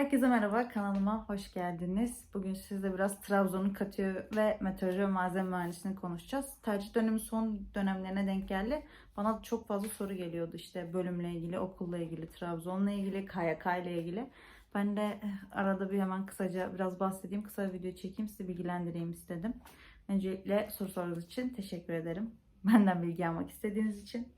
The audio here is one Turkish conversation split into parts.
Herkese merhaba, kanalıma hoş geldiniz. Bugün sizle biraz Trabzon'un katı ve meteoroloji ve malzeme mühendisliğini konuşacağız. Tercih dönemi son dönemlerine denk geldi. Bana çok fazla soru geliyordu işte bölümle ilgili, okulla ilgili, Trabzon'la ilgili, KYK ile ilgili. Ben de eh, arada bir hemen kısaca biraz bahsedeyim, kısa bir video çekeyim, sizi bilgilendireyim istedim. Öncelikle soru sorduğunuz için teşekkür ederim. Benden bilgi almak istediğiniz için.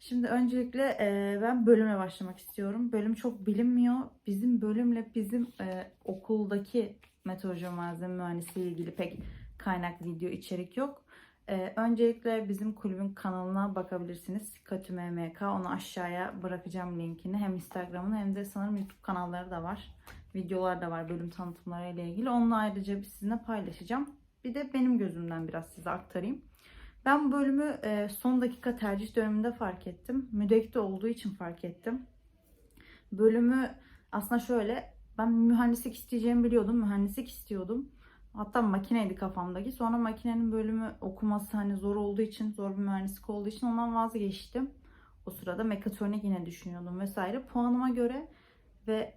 Şimdi öncelikle e, ben bölüme başlamak istiyorum. Bölüm çok bilinmiyor. Bizim bölümle bizim e, okuldaki meteoroloji malzeme mühendisliği ilgili pek kaynak video içerik yok. E, öncelikle bizim kulübün kanalına bakabilirsiniz. Katü MMK. Onu aşağıya bırakacağım linkini. Hem Instagram'ın hem de sanırım YouTube kanalları da var. Videolar da var bölüm tanıtımları ile ilgili. Onunla ayrıca sizinle paylaşacağım. Bir de benim gözümden biraz size aktarayım. Ben bu bölümü e, son dakika tercih döneminde fark ettim. Müdekte olduğu için fark ettim. Bölümü aslında şöyle ben mühendislik isteyeceğimi biliyordum. Mühendislik istiyordum. Hatta makineydi kafamdaki. Sonra makinenin bölümü okuması hani zor olduğu için, zor bir mühendislik olduğu için ondan vazgeçtim. O sırada mekatronik yine düşünüyordum vesaire. Puanıma göre ve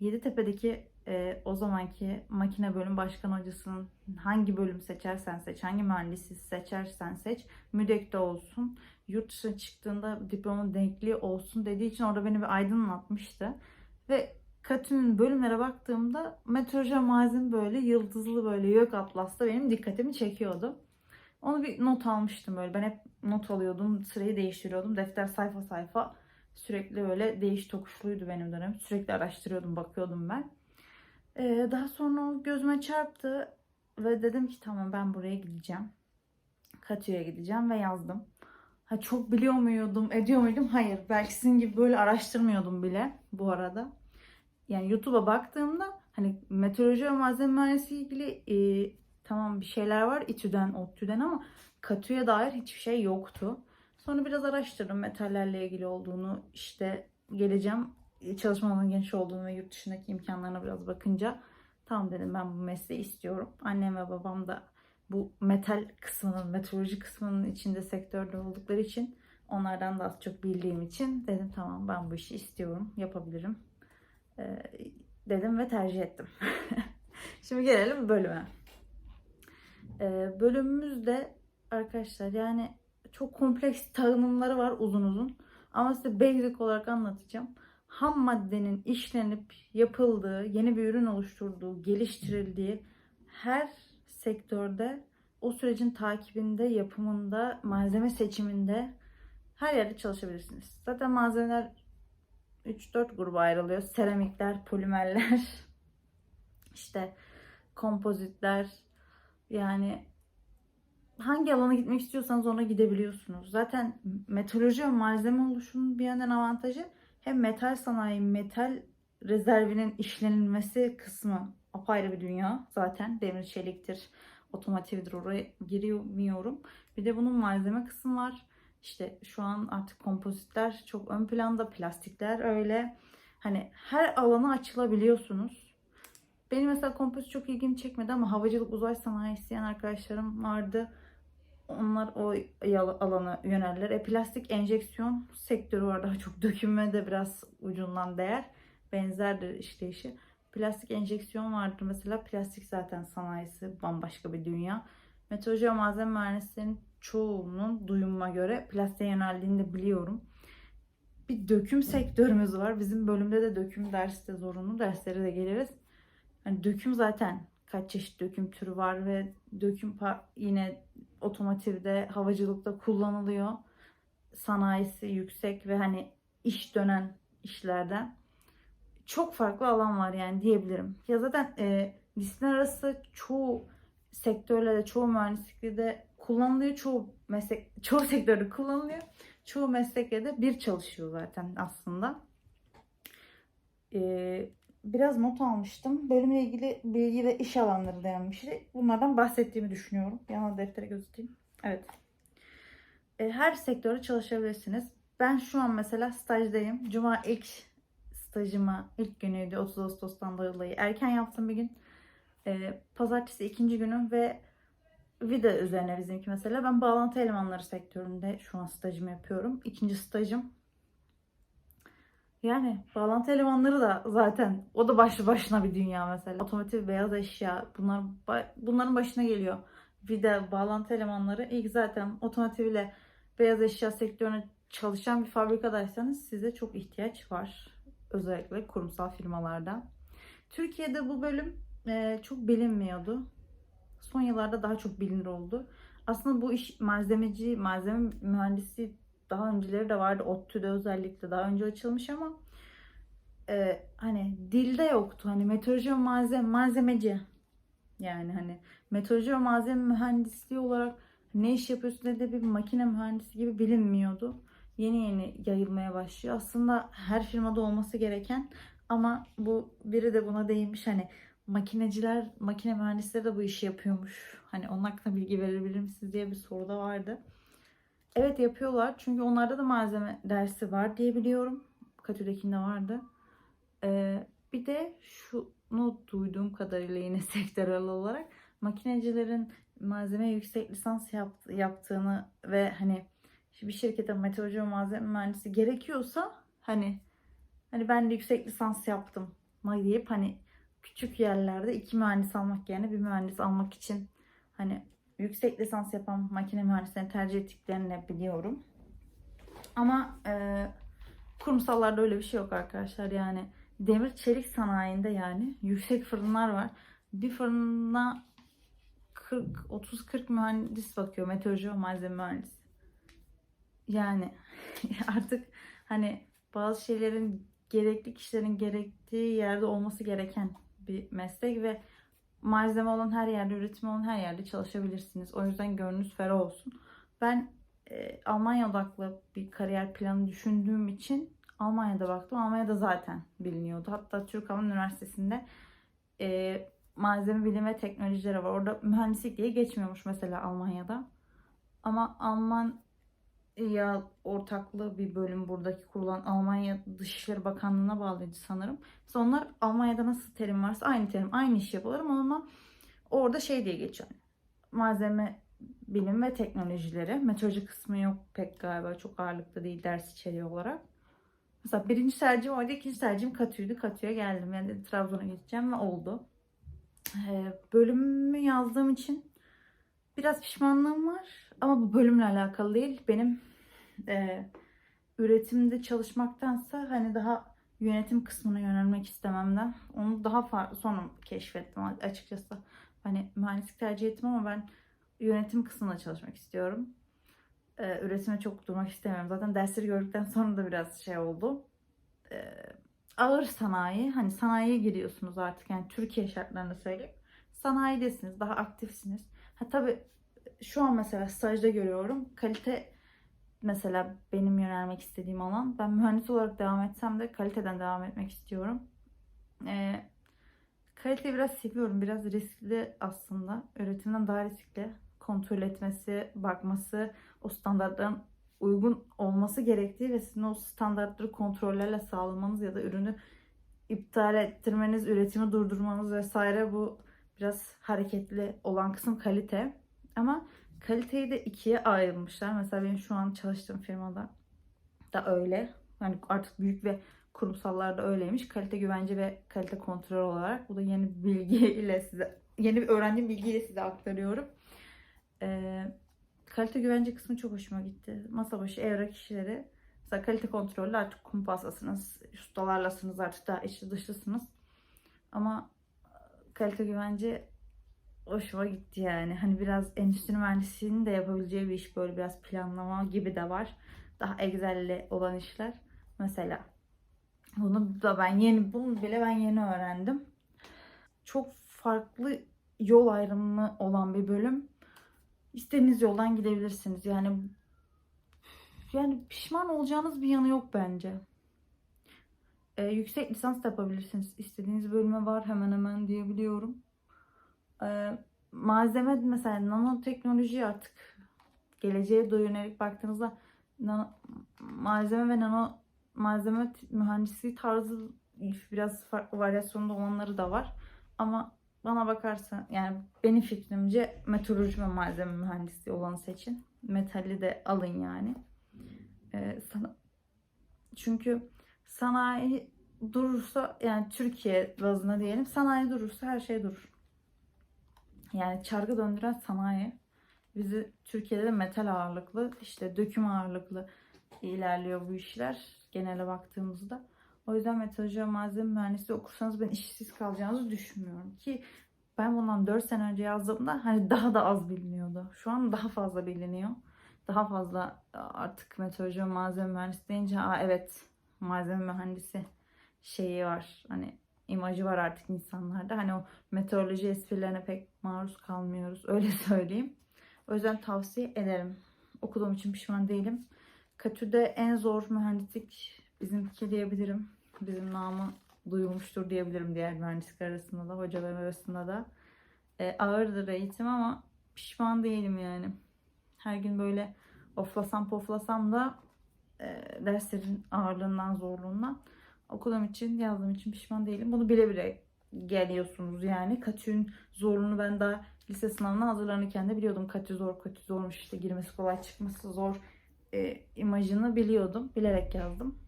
Yeditepe'deki e, o zamanki makine bölüm başkan hocasının hangi bölüm seçersen seç, hangi mühendisi seçersen seç, müdekte olsun, yurt dışına çıktığında diplomanın denkliği olsun dediği için orada beni bir aydınlatmıştı. Ve Katü'nün bölümlere baktığımda meteoroloji malzeme böyle yıldızlı böyle yok atlasta benim dikkatimi çekiyordu. Onu bir not almıştım böyle. Ben hep not alıyordum, sırayı değiştiriyordum. Defter sayfa sayfa sürekli böyle değiş tokuşluydu benim dönem. Sürekli araştırıyordum, bakıyordum ben. Ee, daha sonra o gözüme çarptı ve dedim ki tamam ben buraya gideceğim. Katü'ye gideceğim ve yazdım. Ha, çok biliyor muydum, ediyor muydum? Hayır. Belki sizin gibi böyle araştırmıyordum bile bu arada. Yani YouTube'a baktığımda hani meteoroloji ve malzeme mühendisliği ilgili e, tamam bir şeyler var İTÜ'den, ODTÜ'den ama Katü'ye dair hiçbir şey yoktu. Sonra biraz araştırdım metallerle ilgili olduğunu işte geleceğim çalışma alanı geniş olduğunu ve yurt dışındaki imkanlarına biraz bakınca tamam dedim ben bu mesleği istiyorum. Annem ve babam da bu metal kısmının, meteoroloji kısmının içinde sektörde oldukları için onlardan da az çok bildiğim için dedim tamam ben bu işi istiyorum, yapabilirim ee, dedim ve tercih ettim. Şimdi gelelim bölüme. Ee, bölümümüzde arkadaşlar yani çok kompleks tanımları var uzun uzun. Ama size basic olarak anlatacağım ham maddenin işlenip yapıldığı, yeni bir ürün oluşturduğu, geliştirildiği her sektörde o sürecin takibinde, yapımında, malzeme seçiminde her yerde çalışabilirsiniz. Zaten malzemeler 3-4 gruba ayrılıyor. Seramikler, polimerler, işte kompozitler yani hangi alana gitmek istiyorsanız ona gidebiliyorsunuz. Zaten metalurji ve malzeme oluşumunun bir yandan avantajı hem metal sanayi, metal rezervinin işlenilmesi kısmı apayrı bir dünya zaten. Demir çeliktir, otomotivdir oraya girmiyorum. Bir de bunun malzeme kısmı var. İşte şu an artık kompozitler çok ön planda, plastikler öyle. Hani her alana açılabiliyorsunuz. Benim mesela kompozit çok ilgimi çekmedi ama havacılık uzay sanayi isteyen arkadaşlarım vardı. Onlar o alana yöneldiler. E, plastik enjeksiyon sektörü var. Daha çok döküme de biraz ucundan değer. Benzerdir işleyişi. Plastik enjeksiyon vardır. Mesela plastik zaten sanayisi bambaşka bir dünya. Meteoroloji malzeme mühendislerinin çoğunun duyumuma göre plastiğe yöneldiğini de biliyorum. Bir döküm sektörümüz var. Bizim bölümde de döküm dersi de zorunlu. Derslere de geliriz. Yani döküm zaten kaç çeşit döküm türü var ve döküm yine otomotivde, havacılıkta kullanılıyor. Sanayisi yüksek ve hani iş dönen işlerden. Çok farklı alan var yani diyebilirim. Ya zaten e, disiplin arası çoğu sektörlerde, çoğu mühendislikte de kullanılıyor. Çoğu meslek, çoğu sektörde kullanılıyor. Çoğu meslekte de bir çalışıyor zaten aslında. Ee, biraz not almıştım. Bölümle ilgili bilgi ve iş alanları denilmişti. Bunlardan bahsettiğimi düşünüyorum. Yana deftere göstereyim. Evet. E, her sektörde çalışabilirsiniz. Ben şu an mesela stajdayım. Cuma ilk stajıma ilk günüydü 30 Ağustos'tan dolayı. Erken yaptım bir gün. E, pazartesi ikinci günüm ve vida üzerine bizimki mesela. Ben bağlantı elemanları sektöründe şu an stajımı yapıyorum. İkinci stajım Yani bağlantı elemanları da zaten o da başlı başına bir dünya mesela. Otomotiv, beyaz eşya bunlar bunların başına geliyor. De bağlantı elemanları ilk zaten otomotiv ile beyaz eşya sektörüne çalışan bir fabrikadaysanız size çok ihtiyaç var. Özellikle kurumsal firmalarda. Türkiye'de bu bölüm e, çok bilinmiyordu. Son yıllarda daha çok bilinir oldu. Aslında bu iş malzemeci, malzeme mühendisi daha önceleri de vardı. ODTÜ'de özellikle daha önce açılmış ama e, hani dilde yoktu. Hani meteoroloji ve malzeme, malzemeci yani hani meteoroloji ve malzeme mühendisliği olarak ne iş yapıyorsun ne de bir makine mühendisi gibi bilinmiyordu. Yeni yeni yayılmaya başlıyor. Aslında her firmada olması gereken ama bu biri de buna değinmiş hani makineciler, makine mühendisleri de bu işi yapıyormuş. Hani onun hakkında bilgi verebilir misiniz diye bir soru da vardı. Evet yapıyorlar. Çünkü onlarda da malzeme dersi var diye biliyorum. Katü'dekinde vardı. Ee, bir de şunu duyduğum kadarıyla yine sektörel olarak makinecilerin malzeme yüksek lisans yapt- yaptığını ve hani bir şirkete meteoroloji malzeme mühendisi gerekiyorsa hani hani ben de yüksek lisans yaptım deyip hani küçük yerlerde iki mühendis almak yerine bir mühendis almak için hani yüksek lisans yapan makine mühendislerini tercih ettiklerini biliyorum. Ama e, kurumsallarda öyle bir şey yok arkadaşlar. Yani demir çelik sanayinde yani yüksek fırınlar var. Bir fırına 40 30-40 mühendis bakıyor. Meteoroloji ve malzeme mühendisi. Yani artık hani bazı şeylerin gerekli kişilerin gerektiği yerde olması gereken bir meslek ve malzeme olan her yerde, üretim olan her yerde çalışabilirsiniz. O yüzden gönlünüz ferah olsun. Ben e, Almanya odaklı bir kariyer planı düşündüğüm için Almanya'da baktım. Almanya'da zaten biliniyordu. Hatta Türk Hava Üniversitesi'nde e, malzeme bilim ve teknolojileri var. Orada mühendislik diye geçmiyormuş mesela Almanya'da. Ama Alman ya ortaklığı bir bölüm buradaki kurulan Almanya Dışişleri Bakanlığı'na bağlıydı sanırım. Mesela onlar Almanya'da nasıl terim varsa aynı terim, aynı iş yapıyorlar ama orada şey diye geçiyor. Malzeme bilim ve teknolojileri. Meteoroloji kısmı yok pek galiba. Çok ağırlıklı değil ders içeriği olarak. Mesela birinci tercihim oydu, ikinci tercihim Katü'ydü. Katü'ye geldim. Yani dedim, Trabzon'a geçeceğim ve oldu. Ee, bölümümü yazdığım için biraz pişmanlığım var. Ama bu bölümle alakalı değil. Benim e, üretimde çalışmaktansa hani daha yönetim kısmına yönelmek istememden onu daha sonra keşfettim açıkçası. Hani mühendislik tercih ettim ama ben yönetim kısmında çalışmak istiyorum. Ee, üretime çok durmak istemiyorum. Zaten dersleri gördükten sonra da biraz şey oldu. Ee, ağır sanayi, hani sanayiye giriyorsunuz artık yani Türkiye şartlarını söyleyeyim. Sanayidesiniz, daha aktifsiniz. Ha tabii şu an mesela stajda görüyorum. Kalite mesela benim yönelmek istediğim alan. Ben mühendis olarak devam etsem de kaliteden devam etmek istiyorum. Ee, kaliteyi biraz seviyorum. Biraz riskli aslında. Üretimden daha riskli. Kontrol etmesi, bakması, o standartların uygun olması gerektiği ve sizin o standartları kontrollerle sağlamanız ya da ürünü iptal ettirmeniz, üretimi durdurmanız vesaire bu biraz hareketli olan kısım kalite. Ama kaliteyi de ikiye ayrılmışlar. Mesela benim şu an çalıştığım firmada da öyle. Yani artık büyük ve kurumsallarda öyleymiş. Kalite güvence ve kalite kontrol olarak. Bu da yeni bir bilgiyle size, yeni öğrendiğim bilgiyle size aktarıyorum. Ee, kalite güvence kısmı çok hoşuma gitti. Masa başı evrak işleri. Mesela kalite kontrolü artık kumpaslasınız. Ustalarlasınız artık daha içli dışlısınız. Ama kalite güvence hoşuma gitti yani. Hani biraz endüstri mühendisliğinin de yapabileceği bir iş böyle biraz planlama gibi de var. Daha Excel'le olan işler. Mesela bunu da ben yeni bunu bile ben yeni öğrendim. Çok farklı yol ayrımı olan bir bölüm. İstediğiniz yoldan gidebilirsiniz. Yani yani pişman olacağınız bir yanı yok bence. Ee, yüksek lisans da yapabilirsiniz. İstediğiniz bölüme var hemen hemen diyebiliyorum. Ee, malzeme mesela nanoteknoloji artık geleceğe doğru yönelik baktığınızda nano, malzeme ve nano malzeme mühendisliği tarzı biraz farklı varyasyonda olanları da var. Ama bana bakarsan yani benim fikrimce meteoroloji ve malzeme mühendisliği olanı seçin. Metali de alın yani. Ee, sana, çünkü Sanayi durursa yani Türkiye bazında diyelim sanayi durursa her şey durur. Yani çarkı döndüren sanayi bizi Türkiye'de de metal ağırlıklı işte döküm ağırlıklı ilerliyor bu işler genele baktığımızda. O yüzden metalurji ve malzeme mühendisliği okursanız ben işsiz kalacağınızı düşünmüyorum ki ben bundan 4 sene önce yazdığımda hani daha da az biliniyordu. Şu an daha fazla biliniyor. Daha fazla artık metalurji ve malzeme mühendisi deyince Aa, evet malzeme mühendisi şeyi var. Hani imajı var artık insanlarda. Hani o meteoroloji esprilerine pek maruz kalmıyoruz. Öyle söyleyeyim. O yüzden tavsiye ederim. Okuduğum için pişman değilim. Katü'de en zor mühendislik bizimki diyebilirim. Bizim namı duyulmuştur diyebilirim diğer mühendislik arasında da, hocalar arasında da. E, ağırdır eğitim ama pişman değilim yani. Her gün böyle oflasam poflasam da e, derslerin ağırlığından, zorluğundan okuduğum için, yazdığım için pişman değilim. Bunu bile bile geliyorsunuz yani. Katü'nün zorluğunu ben daha lise sınavına hazırlanırken de biliyordum. Katü zor, katü zormuş işte girmesi kolay çıkması zor e, imajını biliyordum. Bilerek yazdım.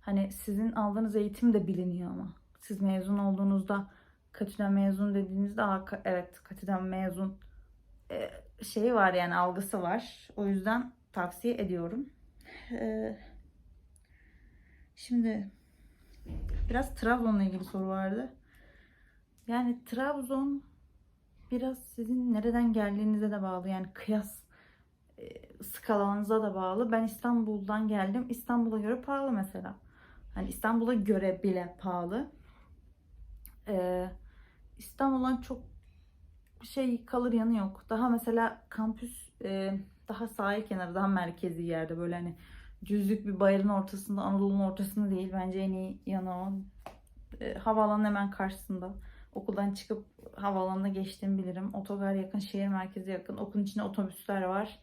Hani sizin aldığınız eğitim de biliniyor ama. Siz mezun olduğunuzda Katü'den mezun dediğinizde Aa, evet Katü'den mezun e, şeyi var yani algısı var. O yüzden tavsiye ediyorum. E, şimdi biraz Trabzon'la ilgili soru vardı. Yani Trabzon biraz sizin nereden geldiğinize de bağlı. Yani kıyas e, skalanıza da bağlı. Ben İstanbul'dan geldim. İstanbul'a göre pahalı mesela. Hani İstanbul'a göre bile pahalı. Ee, İstanbul'dan çok şey kalır yanı yok. Daha mesela kampüs e, daha sahil kenarı, daha merkezi yerde böyle hani cüzlük bir bayırın ortasında, Anadolu'nun ortasında değil. Bence en iyi yanı o. E, hemen karşısında. Okuldan çıkıp havaalanına geçtiğimi bilirim. Otogar yakın, şehir merkezi yakın. Okulun içinde otobüsler var.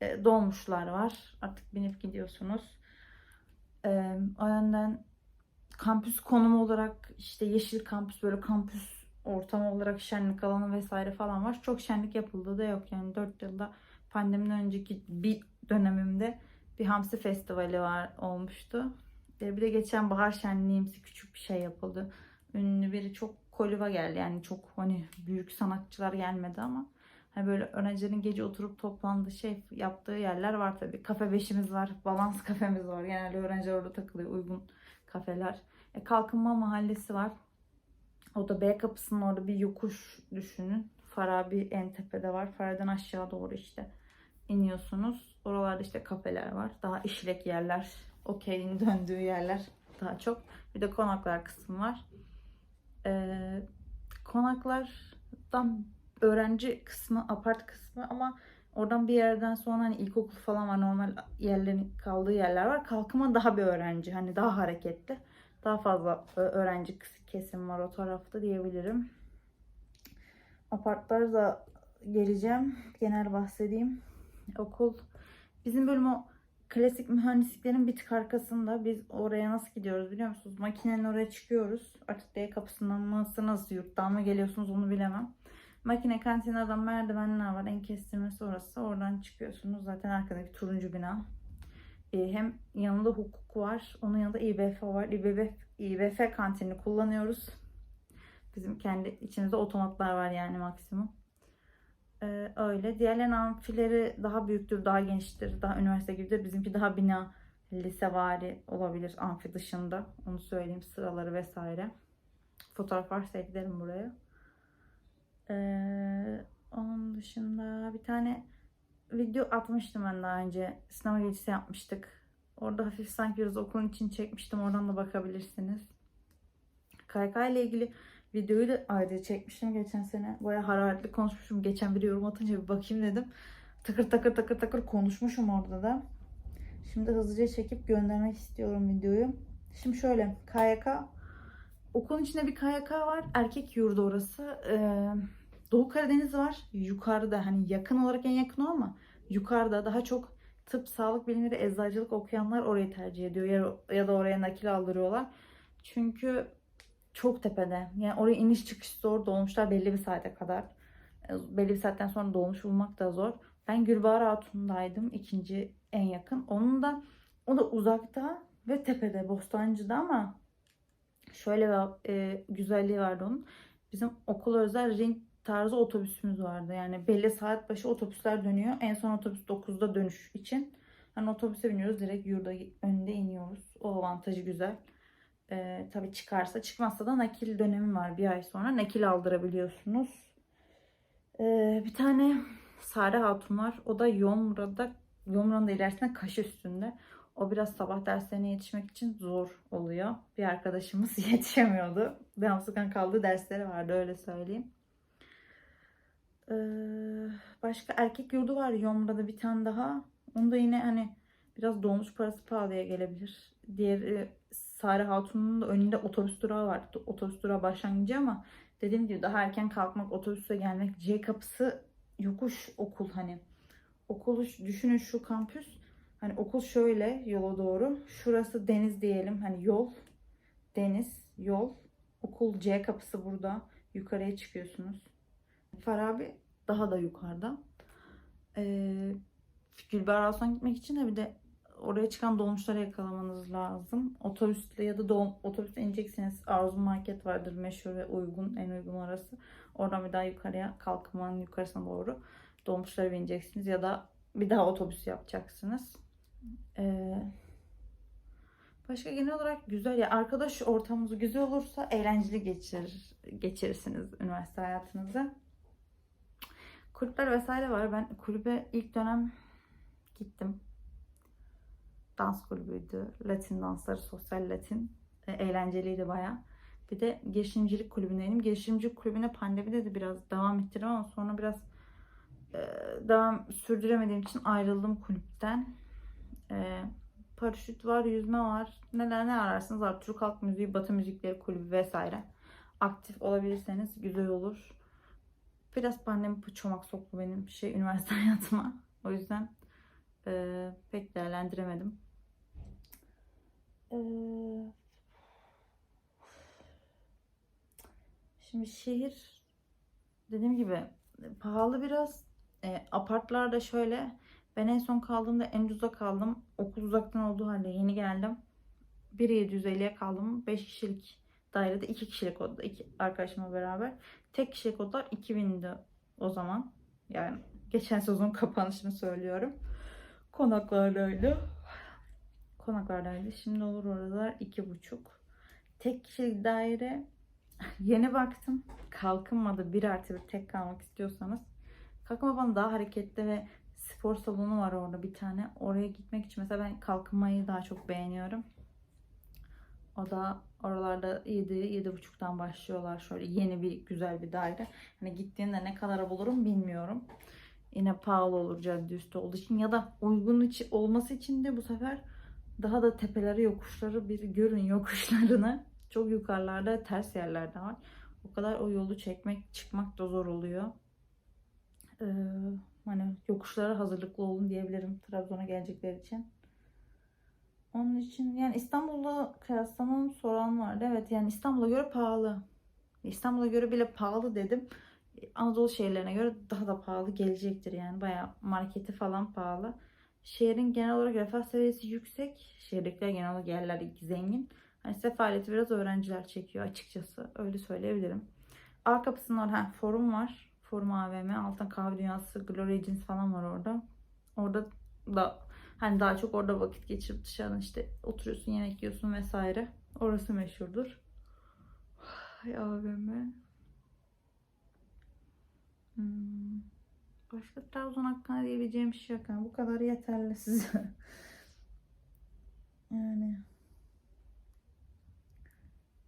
E, dolmuşlar var. Artık binip gidiyorsunuz. E, o yönden kampüs konumu olarak işte yeşil kampüs böyle kampüs ortamı olarak şenlik alanı vesaire falan var. Çok şenlik yapıldığı da yok yani 4 yılda pandemiden önceki bir dönemimde bir hamsi festivali var olmuştu. E, bir de geçen bahar şenliğimsi küçük bir şey yapıldı. Ünlü biri çok koliva geldi yani çok hani büyük sanatçılar gelmedi ama hani böyle öğrencilerin gece oturup toplandığı şey yaptığı yerler var tabii. Kafe beşimiz var, balans kafemiz var. Genelde öğrenciler orada takılıyor uygun kafeler. E, Kalkınma Mahallesi var. O da B kapısının orada bir yokuş düşünün. Farabi en tepede var. Fara'dan aşağı doğru işte iniyorsunuz. Oralarda işte kafeler var. Daha işlek yerler. Okeyin döndüğü yerler daha çok. Bir de konaklar kısmı var. Ee, konaklardan öğrenci kısmı, apart kısmı ama oradan bir yerden sonra hani ilkokul falan var. Normal yerlerin kaldığı yerler var. Kalkıma daha bir öğrenci. Hani daha hareketli. Daha fazla öğrenci kesim var o tarafta diyebilirim. Apartlara da geleceğim. Genel bahsedeyim. Okul bizim bölüm o klasik mühendisliklerin bir tık arkasında. Biz oraya nasıl gidiyoruz biliyor musunuz? Makinenin oraya çıkıyoruz. Artık D kapısından mısınız, yurttan mı geliyorsunuz onu bilemem. Makine kantini adam merdivenler var. En kestirmesi orası. Oradan çıkıyorsunuz. Zaten arkadaki turuncu bina. Ee, hem yanında hukuk var. Onun yanında İBF var. İBF, İBF kantinini kullanıyoruz. Bizim kendi içimizde otomatlar var yani maksimum. Ee, öyle. Diğerlerinin amfileri daha büyüktür, daha geniştir, daha üniversite gibidir. Bizimki daha bina lisevari olabilir amfi dışında. Onu söyleyeyim sıraları vesaire. Fotoğraf varsa eklerim buraya. Ee, onun dışında bir tane video atmıştım ben daha önce. Sinema gecesi yapmıştık. Orada hafif sanki biraz okulun için çekmiştim. Oradan da bakabilirsiniz. KYK ile ilgili videoyu da ayrıca çekmiştim geçen sene. Baya hararetli konuşmuşum. Geçen bir yorum atınca bir bakayım dedim. Takır takır takır takır konuşmuşum orada da. Şimdi hızlıca çekip göndermek istiyorum videoyu. Şimdi şöyle KYK okulun içinde bir KYK var. Erkek yurdu orası. Ee, Doğu Karadeniz var. Yukarıda hani yakın olarak en yakın o ama yukarıda daha çok tıp, sağlık bilimleri, eczacılık okuyanlar orayı tercih ediyor. Ya, ya da oraya nakil aldırıyorlar. Çünkü çok tepede. Yani oraya iniş çıkış zor. Dolmuşlar belli bir saate kadar. E, Belli bir saatten sonra dolmuş bulmak da zor. Ben Gülbahar Hatun'daydım. ikinci en yakın. Onun da o da uzakta. ve tepede Bostancı'da ama şöyle bir e, güzelliği vardı onun. Bizim okula özel ring tarzı otobüsümüz vardı. Yani belli saat başı otobüsler dönüyor. En son otobüs 9'da dönüş için. Hani otobüse biniyoruz direkt yurda önünde iniyoruz. O avantajı güzel. Ee, tabii çıkarsa çıkmazsa da nakil dönemi var bir ay sonra. Nakil aldırabiliyorsunuz. Ee, bir tane Sare Hatun var. O da Yomra'da Yomra'nın da ilerisinde kaş üstünde. O biraz sabah derslerine yetişmek için zor oluyor. Bir arkadaşımız yetişemiyordu. Devamsızlıktan kaldığı dersleri vardı öyle söyleyeyim. Ee, başka erkek yurdu var Yomra'da bir tane daha. Onda yine hani biraz dolmuş parası pahalıya gelebilir. Diğer e, Sare Hatun'un da önünde otobüs durağı var. Otobüs durağı başlangıcı ama dediğim gibi daha erken kalkmak, otobüse gelmek. C kapısı yokuş okul hani. Okulu düşünün şu kampüs. Hani okul şöyle yola doğru. Şurası deniz diyelim. Hani yol, deniz, yol. Okul C kapısı burada. Yukarıya çıkıyorsunuz. Farabi daha da yukarıda. Ee, Gülber Arslan gitmek için de bir de oraya çıkan dolmuşları yakalamanız lazım. Otobüsle ya da dol, otobüste ineceksiniz. Arzu Market vardır meşhur ve uygun, en uygun orası. Oradan bir daha yukarıya kalkmanın yukarısına doğru dolmuşlara bineceksiniz ya da bir daha otobüs yapacaksınız. Ee, başka genel olarak güzel ya arkadaş ortamınız güzel olursa eğlenceli geçirir geçirirsiniz üniversite hayatınızı. Kulüpler vesaire var. Ben kulübe ilk dönem gittim. Dans kulübüydü. Latin dansları, sosyal Latin. E, eğlenceliydi baya. Bir de girişimcilik kulübündeydim. Girişimcilik kulübüne pandemide de biraz devam ettirdim ama sonra biraz e, devam sürdüremediğim için ayrıldım kulüpten. E, paraşüt var, yüzme var. Neler ne ararsınız var. Türk halk müziği, batı müzikleri kulübü vesaire. Aktif olabilirseniz güzel olur. Biraz pandemi çomak soktu benim şey üniversite hayatıma. O yüzden e, pek değerlendiremedim. E, şimdi şehir dediğim gibi pahalı biraz. E, apartlarda şöyle ben en son kaldığımda en ucuza kaldım. Okul uzaktan olduğu halde yeni geldim. 1.750'ye kaldım. 5 kişilik dairede 2 kişilik odada iki arkadaşımla beraber. Tek kişilik odalar 2000'di o zaman. Yani geçen sezon kapanışını söylüyorum. Konaklarda öyle. Konaklarda öyle. Şimdi olur oralar iki buçuk. Tek kişilik daire yeni baktım. Kalkınmadı. Bir artı bir tek kalmak istiyorsanız. Kalkınma bana daha hareketli ve spor salonu var orada bir tane. Oraya gitmek için mesela ben kalkınmayı daha çok beğeniyorum. O da oralarda 7 7.30'dan başlıyorlar şöyle yeni bir güzel bir daire. Hani gittiğinde ne kadar bulurum bilmiyorum. Yine pahalı olur cadde üstü olduğu için ya da uygun içi olması için de bu sefer daha da tepeleri yokuşları bir görün yokuşlarını. Çok yukarılarda ters yerlerde var. O kadar o yolu çekmek çıkmak da zor oluyor. Ee, hani yokuşlara hazırlıklı olun diyebilirim Trabzon'a gelecekler için. Onun için yani İstanbul'la kıyaslamam soran vardı. Evet yani İstanbul'a göre pahalı. İstanbul'a göre bile pahalı dedim. Anadolu şehirlerine göre daha da pahalı gelecektir yani. Bayağı marketi falan pahalı. Şehrin genel olarak refah seviyesi yüksek. Şehirdekiler genel olarak yerler zengin. Hani sefaleti biraz öğrenciler çekiyor açıkçası. Öyle söyleyebilirim. Arka kapısında ha, forum var. Forum AVM. Altın kahve dünyası, Glory Jeans falan var orada. Orada da Hani daha çok orada vakit geçirip dışarıdan işte oturuyorsun, yemek yiyorsun vesaire. Orası meşhurdur. Ay AVM. Başka Trabzon hakkında diyebileceğim şey yok. Yani bu kadar yeterli size. yani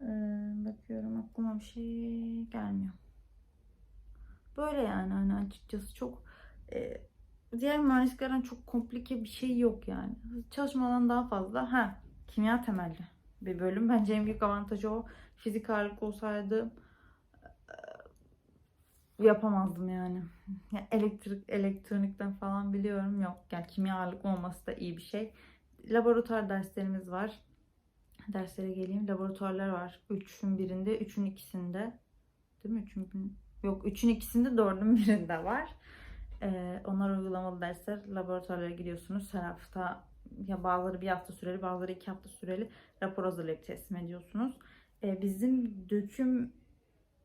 ee, bakıyorum aklıma bir şey gelmiyor. Böyle yani hani açıkçası çok e, diğer mühendisliklerden çok komplike bir şey yok yani. Çalışma daha fazla. Ha, kimya temelli bir bölüm. Bence en büyük avantajı o. Fizik ağırlık olsaydı yapamazdım yani. yani. Elektrik, elektronikten falan biliyorum. Yok yani kimya ağırlık olması da iyi bir şey. Laboratuvar derslerimiz var. Derslere geleyim. Laboratuvarlar var. Üçün birinde, üçün ikisinde. Değil mi? Üçün, yok üçün ikisinde, dördün birinde var. Ee, onlar uygulamalı dersler. Laboratuvarlara gidiyorsunuz. Her hafta ya bazıları bir hafta süreli bazıları iki hafta süreli rapor hazırlayıp teslim ediyorsunuz. E, bizim döküm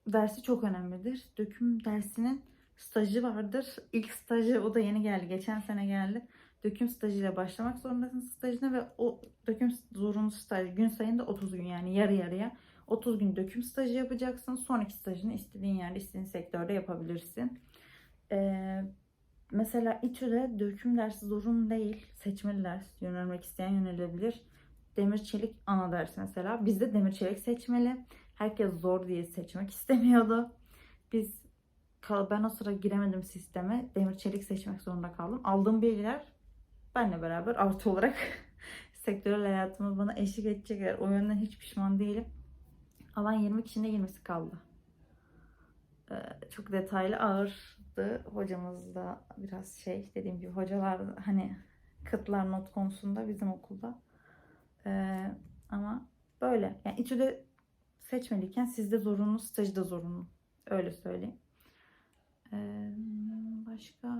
dersi çok önemlidir. Döküm dersinin stajı vardır. İlk stajı o da yeni geldi. Geçen sene geldi. Döküm stajıyla başlamak zorundasın stajına ve o döküm zorunlu staj gün sayında 30 gün yani yarı yarıya 30 gün döküm stajı yapacaksın. Sonraki stajını istediğin yerde, istediğin sektörde yapabilirsin. Ee, mesela İTÜ'de döküm dersi zorunlu değil. Seçmeli ders. Yönelmek isteyen yönelebilir. Demir çelik ana ders mesela. Bizde demir çelik seçmeli. Herkes zor diye seçmek istemiyordu. Biz ben o sıra giremedim sisteme. Demir çelik seçmek zorunda kaldım. Aldığım bilgiler benle beraber artı olarak sektörel hayatımız bana eşlik edecekler. O yönden hiç pişman değilim. Alan 20 kişinin de 20'si kaldı. Ee, çok detaylı ağırdı. Hocamız da biraz şey dediğim gibi hocalar hani kıtlar not konusunda bizim okulda. Ee, ama böyle. Yani İTÜ'de seçmeliyken sizde zorunlu, stajı da zorunlu. Öyle söyleyeyim. Ee, başka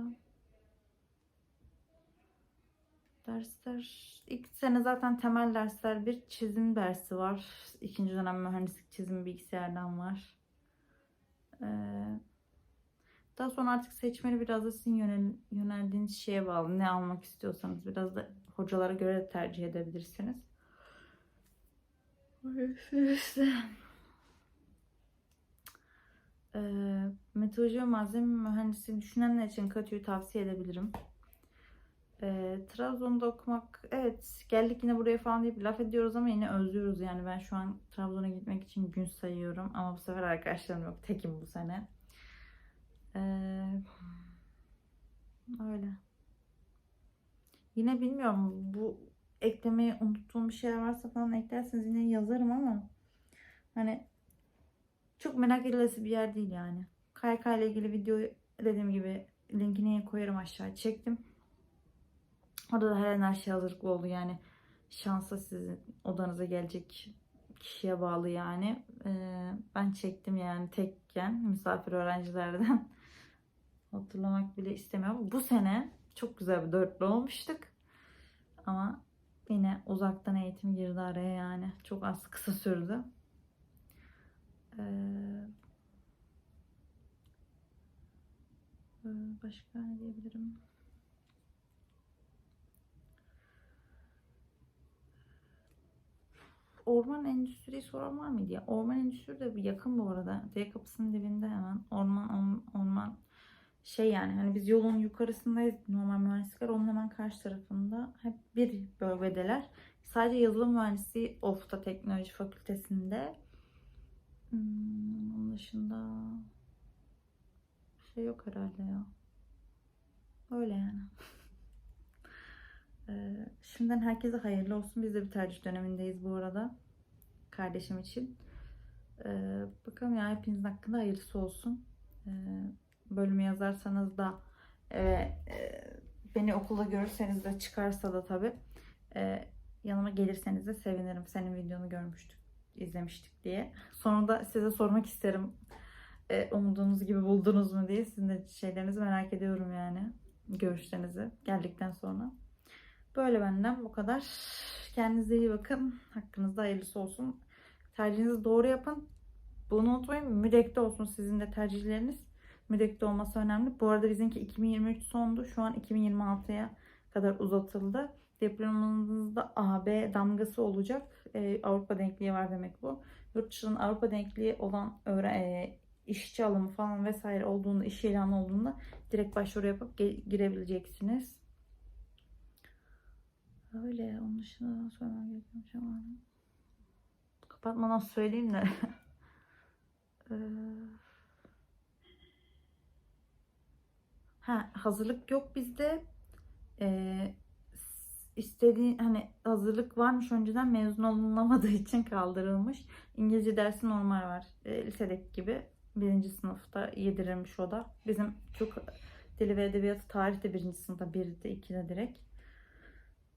dersler ilk sene zaten temel dersler bir çizim dersi var. İkinci dönem mühendislik çizim bilgisayardan var. Ee, daha sonra artık seçmeli biraz da sizin yönel, yöneldiğiniz şeye bağlı. Ne almak istiyorsanız biraz da hocalara göre de tercih edebilirsiniz. İşte. Ee, meteoroloji ve malzeme mühendisliği düşünenler için Katü'yü tavsiye edebilirim. Ee, Trabzon'da okumak evet geldik yine buraya falan deyip laf ediyoruz ama yine özlüyoruz yani ben şu an Trabzon'a gitmek için gün sayıyorum ama bu sefer arkadaşlarım yok tekim bu sene. Ee, öyle. Yine bilmiyorum bu eklemeyi unuttuğum bir şeyler varsa falan eklerseniz yine yazarım ama hani çok merak edilesi bir yer değil yani. KYK ile ilgili videoyu dediğim gibi linkini koyarım aşağı çektim. Orada da her an her şey hazırlıklı oldu yani. Şansa sizin odanıza gelecek kişiye bağlı yani. Ee, ben çektim yani tekken misafir öğrencilerden. Hatırlamak bile istemiyorum. Bu sene çok güzel bir dörtlü olmuştuk. Ama yine uzaktan eğitim girdi araya yani. Çok az kısa sürdü. Ee, başka ne diyebilirim? Orman endüstriyi soran var mıydı ya? Orman endüstri de yakın bu arada. D kapısının dibinde hemen. Orman, orman, şey yani hani biz yolun yukarısındayız normal mühendislikler onun hemen karşı tarafında hep bir bölgedeler. Sadece yazılım mühendisliği OFTA Teknoloji Fakültesinde Hmm, onun dışında şey yok herhalde ya. Öyle yani. Ee, şimdiden herkese hayırlı olsun. Biz de bir tercih dönemindeyiz bu arada. Kardeşim için. Ee, bakalım ya hepinizin hakkında hayırlısı olsun. Ee, bölümü yazarsanız da e, e, beni okulda görürseniz de çıkarsa da tabii e, yanıma gelirseniz de sevinirim. Senin videonu görmüştük, izlemiştik diye. Sonunda size sormak isterim. E, umduğunuz gibi buldunuz mu diye. Sizin de şeylerinizi merak ediyorum yani. Görüşlerinizi geldikten sonra. Böyle benden bu kadar. Kendinize iyi bakın. Hakkınızda hayırlısı olsun. Tercihinizi doğru yapın. Bunu unutmayın. Müdekte olsun sizin de tercihleriniz. Müdekte olması önemli. Bu arada bizimki 2023 sondu. Şu an 2026'ya kadar uzatıldı. Diplomanızda AB damgası olacak. Ee, Avrupa denkliği var demek bu. Yurt dışının Avrupa denkliği olan e, işçi alımı falan vesaire olduğunda, iş ilanı olduğunda direkt başvuru yapıp girebileceksiniz. Öyle. Onun dışında söylemem gereken şey var mı? Kapatmadan söyleyeyim de. Ee, ha, hazırlık yok bizde. Ee, istediğin hani hazırlık varmış önceden mezun olunamadığı için kaldırılmış. İngilizce dersi normal var. E, lisedeki gibi. Birinci sınıfta yedirilmiş o da. Bizim Türk dili ve edebiyatı tarih de birinci sınıfta, bir de iki de direkt.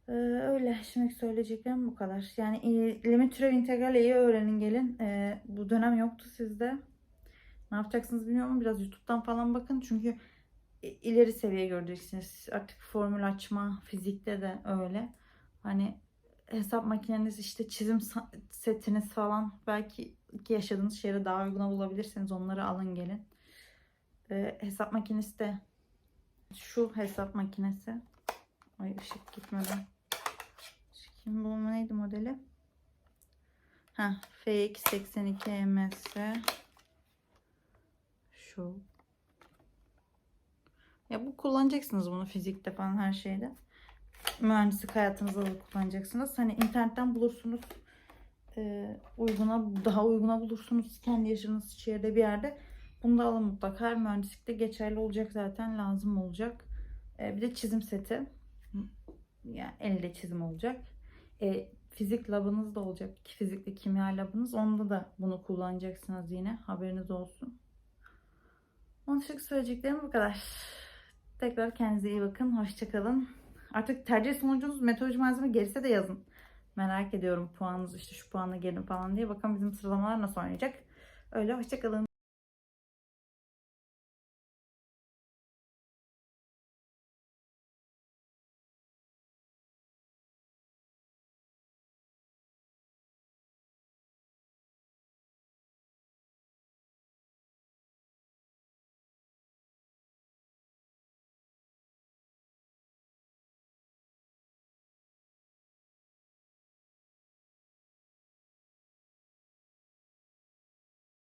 Ee, öyle. Şimdi söyleyeceklerim bu kadar. Yani iyi, limit türev integral iyi öğrenin gelin. Ee, bu dönem yoktu sizde. Ne yapacaksınız bilmiyorum biraz YouTube'dan falan bakın. Çünkü ileri seviye göreceksiniz. Artık formül açma, fizikte de öyle. Hani hesap makineniz işte çizim setiniz falan belki ki yaşadığınız şehre daha uyguna bulabilirsiniz. Onları alın gelin. Ee, hesap makinesi de şu hesap makinesi. Ay ışık gitmeden. Şimdi bu neydi modeli? Ha, FX82 MS. Şu. Ya bu kullanacaksınız bunu fizikte falan her şeyde. Mühendislik hayatınızda da kullanacaksınız. Hani internetten bulursunuz. Ee, uyguna daha uyguna bulursunuz kendi yaşadığınız şehirde bir yerde. Bunu da alın mutlaka. Her mühendislikte geçerli olacak zaten lazım olacak. Ee, bir de çizim seti. Yani elde çizim olacak. Ee, fizik labınız da olacak. Fizikli kimya labınız. Onda da bunu kullanacaksınız yine. Haberiniz olsun. Onun için söyleyeceklerim bu kadar. Tekrar kendinize iyi bakın. Hoşçakalın. Artık tercih sonucunuz meteoroloji malzeme gelirse de yazın. Merak ediyorum puanınız işte şu puanla gelin falan diye. Bakalım bizim sıralamalar nasıl oynayacak. Öyle hoşçakalın.